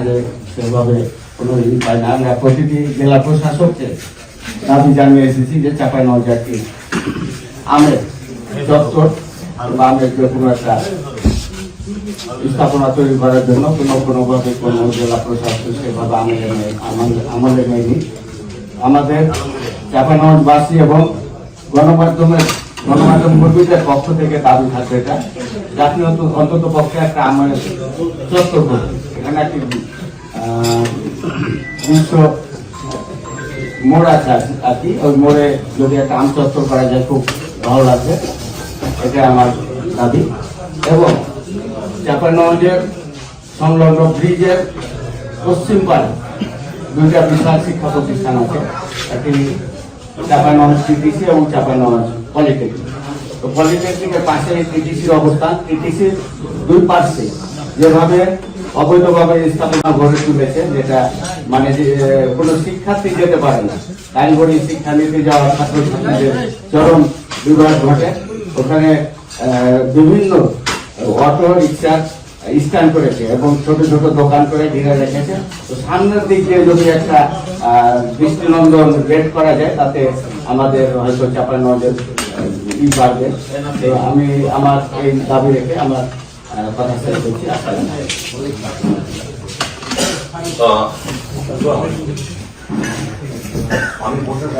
আগে সেভাবে কোনো পাই না। আমরা প্রতিটি জেলা প্রশাসককে দাবি জানিয়ে এসেছি যে চাপাই নজারকে আমের চত্বর বা আমের যে কোনো একটা স্থাপনা তৈরি করার জন্য কোনো কোনোভাবে কোনো জেলা প্রশাসন সেভাবে আমলে- আমলে নেয়নি। আমাদের চাপানগরবাসী এবং গণমাধ্যমের, গণমাধ্যম কর্মীদের পক্ষ থেকে দাবি থাকবে এটা। যে আপনি অন্ত- অন্তত পক্ষে একটা আমার চত্বর এখানে একটি আহ, মোড় আছে আর- কি ওই মোড়ে যদি একটা আম চত্বর করা যায় খুব ভালো লাগবে। এটা আমার দাবি। এবং চাপানগঞ্জের সংলগ্ন ব্রিজের পশ্চিম পাড়ে দুইটা বিশাল শিক্ষা প্রতিষ্ঠান আছে। একটি চাপানগঞ্জ টিটিসি এবং চাপানগঞ্জ পলিটেকনিক। পলিটেকনিকের পাশে টিটিসির অবস্থান টিটিসির দুই পাশে যেভাবে অবৈধভাবে স্থাপনা গড়ে তুলেছে, যেটা মানে কোনো শিক্ষার্থী যেতে পারে না। কারিগরি শিক্ষা নিতে যাওয়া ছাত্রছাত্রীদের চরম বিভাগ ঘটে। ওখানে বিভিন্ন অটো রিক্সার স্ট্যান্ড করেছে এবং ছোট ছোট দোকান করে ঘিরে রেখেছে। তো সামনের দিক দিয়ে যদি একটা দৃষ্টিনন্দন গেট করা যায়, তাতে আমাদের হয়তো নজর ই বাড়বে তো আমি আমার এই দাবি রেখে আমার কথা শেষ করছি। আমি বসে